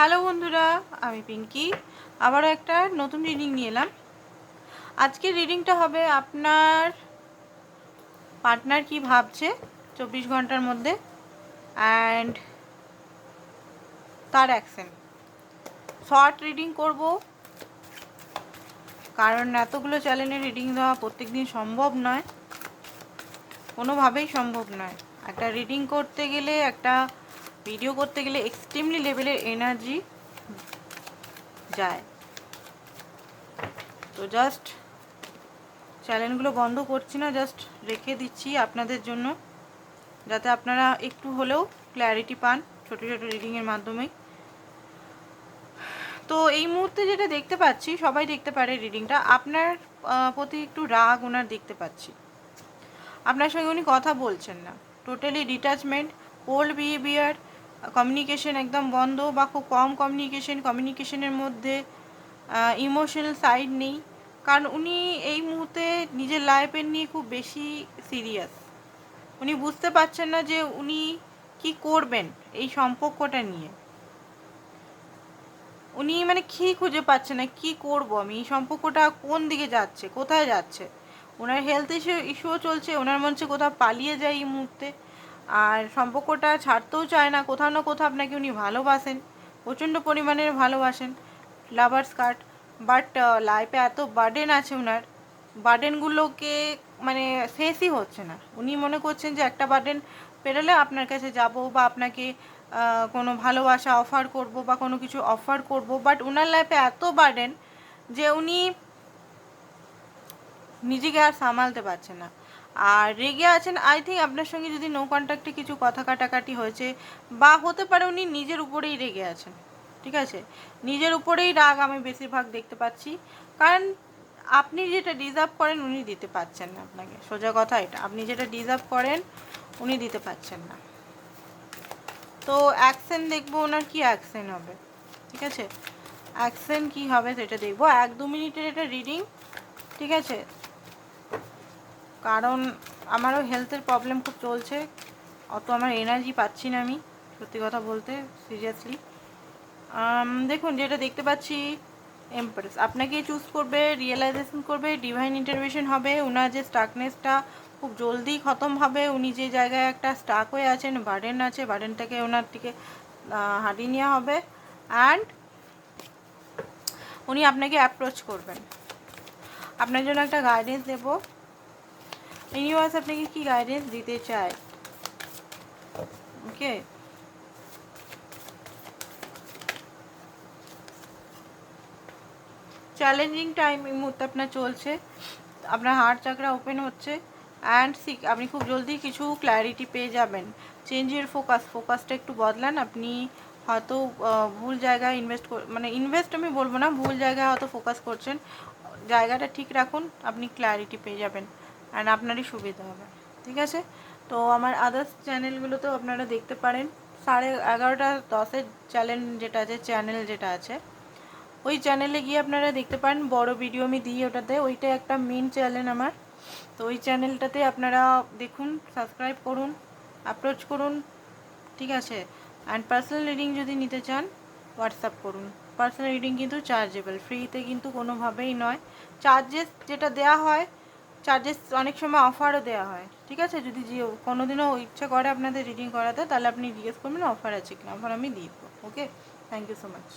Hello বন্ধুরা, আমি পিঙ্কি। আবারও একটা নতুন রিডিং নিয়ে এলাম। আজকের রিডিংটা হবে আপনার পার্টনার কি ভাবছে চব্বিশ ঘণ্টার মধ্যে অ্যান্ড তার অ্যাকশন শর্ট রিডিং করব। কারণ এতগুলো চ্যানেলে রিডিং দেওয়া প্রত্যেক দিন সম্ভব নয়। কোনোভাবেই সম্ভব নয়। একটা রিডিং করতে গেলে একটা ভিডিও করতে গেলে এক্সট্রিমলি লেভেলের এনার্জি যায়। তো জাস্ট চ্যানেলগুলো বন্ধ করছি না জাস্ট রেখে দিচ্ছি আপনাদের জন্য, যাতে আপনারা একটু হলেও ক্ল্যারিটি পান ছোটো ছোটো রিডিংয়ের মাধ্যমে। তো এই মুহূর্তে যেটা দেখতে পাচ্ছি, সবাই দেখতে পারে রিডিংটা আপনার প্রতি একটু রাগ ওনার দেখতে পাচ্ছি। আপনার সঙ্গে উনি কথা বলছেন না। Totally detachment old behaviour communication একদম বন্ধ বা খুব কম কমিউনিকেশন কমিউনিকেশনের মধ্যে ইমোশনাল সাইড নেই। কারণ উনি এই মুহূর্তে নিজের লাইফের নিয়ে খুব বেশি সিরিয়াস উনি বুঝতে পারছেন না যে উনি কি করবেন এই সম্পর্কটা নিয়ে। উনি মানে কি খুঁজে পাচ্ছে না, কি করব আমি? এই সম্পর্কটা কোন দিকে যাচ্ছে? কোথায় যাচ্ছে? ওনার হেলথ ইস্যু ইস্যুও চলছে, ওনার মঞ্চে কোথাও পালিয়ে যায় এই মুহূর্তে। আর সম্পর্কটা ছাড়তেও চায় না। কোথাও না কোথাও আপনাকে উনি ভালোবাসেন, প্রচণ্ড পরিমাণের ভালোবাসেন লাভার্স কার্ড বাট লাইফে এত বার্ডেন আছে ওনার বার্ডেনগুলোকে মানে শেষই হচ্ছে না। উনি মনে করছেন যে একটা বার্ডেন পেরোলে আপনার কাছে যাব বা আপনাকে কোনো ভালোবাসা অফার করব বা কোনো কিছু অফার করব। বাট ওনার লাইফে এত বার্ডেন যে উনি নিজেকে আর সামালতে পারছে না। আর রেগে আছেন আই থিঙ্ক আপনার সঙ্গে যদি নো কন্ট্যাক্টে কিছু কথা কাটাকাটি হয়েছে, বা হতে পারে উনি নিজের উপরেই রেগে আছেন, ঠিক আছে? নিজের উপরেই রাগ আমি বেশিরভাগ দেখতে পাচ্ছি, কারণ আপনি যেটা ডিজার্ভ করেন উনি দিতে পারছেন না আপনাকে, সোজা কথা এটা। আপনি যেটা ডিজার্ভ করেন, উনি দিতে পারছেন না। তো অ্যাকশন দেখব ওনার কি অ্যাকশন হবে, ঠিক আছে? অ্যাকশন কি হবে সেটা দেখব। এক দু মিনিটের এটা রিডিং ঠিক আছে? কারণ আমারও হেলথের প্রবলেম খুব চলছে। অত আমার এনার্জি পাচ্ছি না আমি, সত্যি কথা বলতে সিরিয়াসলি দেখুন, যেটা দেখতে পাচ্ছি এমপ্রেস আপনাকে চুজ করবে রিয়েলাইজেশন করবে ডিভাইন ইন্টারভেশন হবে ওনার যে স্টাকনেসটা খুব জলদি খতম হবে, উনি যে জায়গায় একটা স্টাক হয়ে আছেন বার্ডেন আছে বার্ডেনটাকে ওনার থেকে হারিয়ে নেওয়া হবে। অ্যান্ড উনি আপনাকে অ্যাপ্রোচ করবেন। আপনার জন্য একটা গাইডেন্স দেবো। ইউনিভার্স আপনাকে কি গাইডেন্স দিতে চায় ওকে চ্যালেঞ্জিং টাইম এই মুহূর্তে আপনার চলছে। আপনার হার্ট চাকরা ওপেন হচ্ছে। অ্যান্ড সিক আপনি খুব জলদি কিছু ক্ল্যারিটি পেয়ে যাবেন। চেঞ্জের ফোকাস ফোকাসটা একটু বদলান। আপনি হয়তো ভুল জায়গায় ইনভেস্ট মানে ইনভেস্ট আমি বলব না, ভুল জায়গায় হয়তো ফোকাস করছেন। জায়গাটা ঠিক রাখুন। আপনি ক্ল্যারিটি পেয়ে যাবেন। অ্যান্ড আপনারই সুবিধা হবে। ঠিক আছে? তো আমার আদার্স চ্যানেলগুলোতেও আপনারা দেখতে পারেন। সাড়ে এগারোটা, দশের চ্যানেল যেটা আছে চ্যানেল যেটা আছে, ওই চ্যানেলে গিয়ে আপনারা দেখতে পারেন। বড় ভিডিও আমি দিই ওটাতে। ওইটা একটা মেন চ্যানেল আমার। তো ওই চ্যানেলটাতে আপনারা দেখুন সাবস্ক্রাইব করুন অ্যাপ্রোচ করুন। ঠিক আছে? অ্যান্ড পার্সোনাল রিডিং যদি নিতে চান হোয়াটসঅ্যাপ করুন। পার্সোনাল রিডিং কিন্তু চার্জেবল ফ্রিতে কিন্তু কোনোভাবেই নয়। চার্জেস যেটা দেয়া হয় চার্জেস অনেক সময় অফারও দেওয়া হয়, ঠিক আছে? যদি যে কোনো দিনও ইচ্ছা করে আপনাদের রিডিং করাতে, তাহলে আপনি জিজ্ঞেস করবেন অফার আছে কিনা অফার আমি দিয়ে দেবো okay thank you so much